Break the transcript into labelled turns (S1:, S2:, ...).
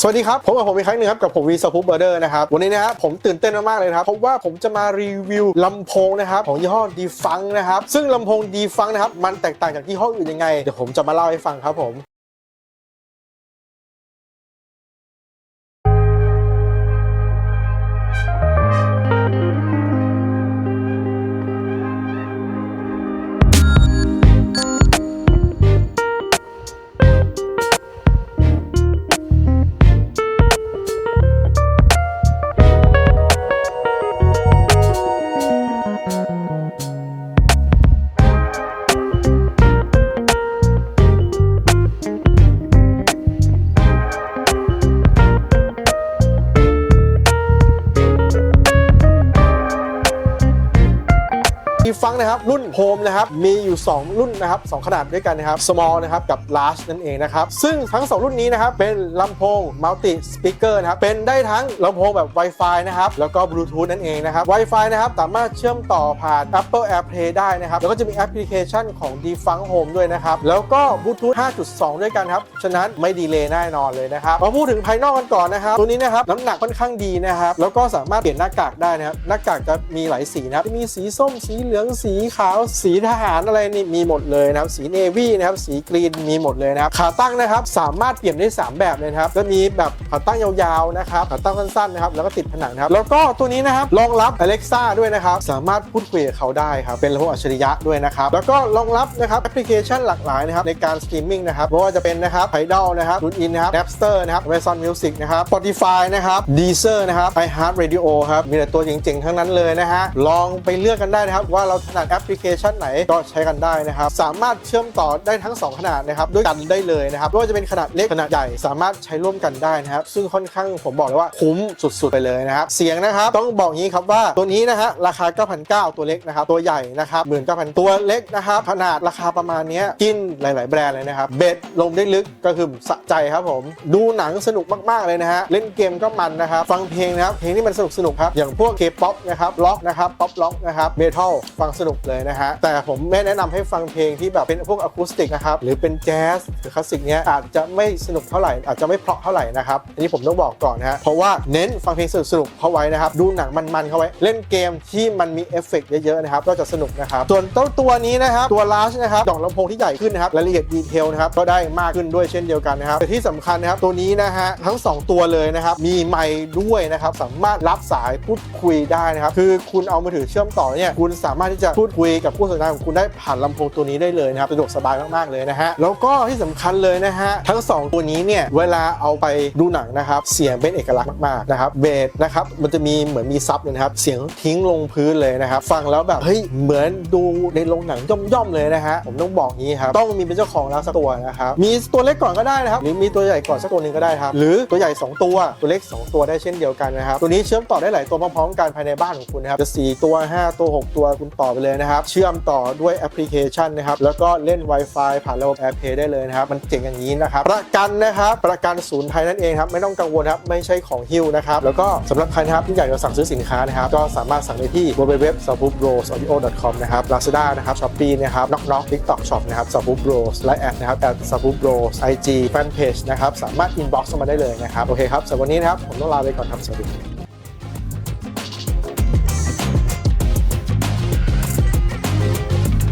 S1: สวัสดีครับผมกับผมอีกครั้งหนึ่งครับกับผมวีซอฟูเบอร์เดอร์นะครับวันนี้นะครับผมตื่นเต้นมากๆเลยนะครับเพราะว่าผมจะมารีวิวลำโพงนะครับของยี่ห้อดีฟังนะครับซึ่งลำโพงดีฟังนะครับมันแตกต่างจากยี่ห้ออื่นยังไงเดี๋ยวผมจะมาเล่าให้ฟังครับผม ดีฟังนะครับรุ่นโฮมนะครับมีอยู่ 2 รุ่นนะครับสองขนาดด้วยกันนะครับ small นะครับกับ large นั่นเองนะครับซึ่งทั้ง 2 รุ่นนี้นะครับเป็นลำโพง multi speaker นะครับเป็นได้ทั้งลำโพงแบบ Wi-Fi นะครับแล้วก็ Bluetooth นั่นเองนะครับ Wi-Fi นะครับสามารถเชื่อมต่อผ่าน Apple AirPlay ได้นะครับแล้วก็จะมีแอปพลิเคชันของ d f u n k Home ด้วยนะครับแล้วก็ Bluetooth 5.2 ด้วยกันครับฉะนั้นไม่ดีเลย์แน่นอนเลยนะครับมาพูดถึงภายนอกกันก่อนนะครับตัวนี้นะครับน้ำหนักค่อนข้างดีนะครับแล้วก็สามารถเปลี่ยนหน้ากากได้นะครับหน้ากากจะมีหลายสีนะครับจะมีสีส้มสีเหลืองลืองสีขาวสีทหารอะไรนี่มีหมดเลยนะครับสีเนวี่นะครับสีกรีนมีหมดเลยนะครับขาตั้งนะครับสามารถเปลี่ยนได้ 3 แบบเลยครับจะมีแบบขาตั้งยาวๆนะครับขาตั้งสั้นๆนะครับแล้วก็ติดผนังนะครับแล้วก็ตัวนี้นะครับรองรับ Alexa ด้วยนะครับสามารถพูดคุยกับเขาได้ครับเป็นระบบอัจฉริยะด้วยนะครับแล้วก็รองรับนะครับแอปพลิเคชันหลากหลายนะครับในการสตรีมมิ่งนะครับไม่ว่าจะเป็นนะครับ Tidal นะครับ TuneIn นะครับ Napster นะครับ Amazon Music นะครับ Spotify นะครับ Deezer นะครับ iHeartRadio ครับมีแต่ตัวเจ๋งๆทั้งนั้นเลยนะฮะลองไปเลือกกันได้นะครับว่าเราถนัดแอปพลิเคชันไหนก็ใช้กันได้นะครับ สามารถเชื่อมต่อได้ทั้ง 2 ขนาดนะครับด้วยกันได้เลยนะครับไม่ว่าจะเป็นขนาดเล็กขนาดใหญ่สามารถใช้ร่วมกันได้นะครับ ซึ่งค่อนข้างผมบอกเลยว่าคุ้มสุดๆไปเลยนะครับ เสียงนะครับต้องบอกงี้ครับว่าตัวนี้นะฮะราคา 9,900 ตัวเล็กนะครับ ตัวใหญ่นะครับ19,000 ตัวเล็กนะครับ ขนาดราคาประมาณนี้กินหลาย ๆ แบรนด์เลยนะครับ เบ็ดลงได้ลึกก็คือสะใจครับผม ดูหนังสนุกมาก ๆ เลยนะฮะ เล่นเกมก็มันนะครับ ฟังเพลงนะครับ เพลงที่มันสนุกสนุกๆครับ อย่างพวกเคป๊อปนะครับ ล็อกนะครับ ป๊อปล็อกนะครับ เมทัลฟังสนุกเลยนะฮะแต่ผมไม่แนะนำให้ฟังเพลงที่แบบเป็นพวกอะคูสติกนะครับหรือเป็นแจ๊สหรือคลาสสิกเนี้ยอาจจะไม่สนุกเท่าไหร่อาจจะไม่เพราะเท่าไหร่นะครับอันนี้ผมต้องบอกก่อนนะฮะเพราะว่าเน้นฟังเพลงสนุกๆเข้าไว้นะครับดูหนังมันๆเข้าไว้เล่นเกมที่มันมีเอฟเฟกต์เยอะๆนะครับก็จะสนุกนะครับส่วนเจ้าตัวนี้นะครับตัวลาชนะครับดอกลำโพงที่ใหญ่ขึ้นนะครับรายละเอียดดีเทลนะครับก็ได้มากขึ้นด้วยเช่นเดียวกันนะครับแต่ที่สำคัญนะครับตัวนี้นะฮะทั้ง 2 ตัวเลยนะครับมีไมค์ด้วยนะครับสามารถรับสายพูดคุยได้นะครับคือคุณเอามือถือเชื่อมต่อเนี่ยคุณสามารถที่จะพูดคุยกับผู้สนทนาของคุณได้ผ่านลำโพงตัวนี้ได้เลยนะครับสะดวกสบายมากๆเลยนะฮะแล้วก็ที่สำคัญเลยนะฮะทั้ง 2 ตัวนี้เนี่ยเวลาเอาไปดูหนังนะครับเสียงเป็นเอกลักษณ์มากๆนะครับเบสนะครับมันจะมีเหมือนมีซับเนี่ยนะครับเสียงทิ้งลงพื้นเลยนะครับฟังแล้วแบบเฮ้ยเหมือนดูในโรงหนังย่อมๆเลยนะฮะผมต้องบอกงี้ครับต้องมีเป็นเจ้าของแล้วสักตัวนะครับมีตัวเล็กก่อนก็ได้นะครับหรือมีตัวใหญ่ก่อนสักตัวหนึ่งก็ได้ครับหรือตัวใหญ่ 2 ตัวตัวเล็ก 2 ตัวได้เช่นเดียวกันนะครับตัวนี้เชื่อมต่อได้หลายตัวพร้อมๆกันภายในบ้านของคุณนะครับจะ 4 ตัว 5 ตัว 6 ตัวคุณต่อไปเลยนะครับ เชื่อมต่อด้วยแอปพลิเคชันนะครับ แล้วก็เล่น Wi-Fi ผ่านระบบ AirPlay ได้เลยนะครับ มันเจ๋งอย่างนี้นะครับ ประกันนะครับ ประกันศูนย์ไทยนั่นเองครับ ไม่ต้องกังวลครับ ไม่ใช่ของฮิ้วนะครับ แล้วก็สำหรับใครนะครับที่อยากจะสั่งซื้อสินค้านะครับ ก็สามารถสั่งได้ที่ www s a b u b r o s audio com นะครับ Lazada นะครับ Shopee นะครับ Knock Knock TikTok Shop นะครับ s a b u b r o s และแอดนะครับ at s a b u b r o s IG Fanpage นะครับ สามารถ inbox เข้ามาได้เลยนะครับ โอเคครับสำหรับวันนี้นะครับ ผมต้องลาไปก่อนครับ สวัสดี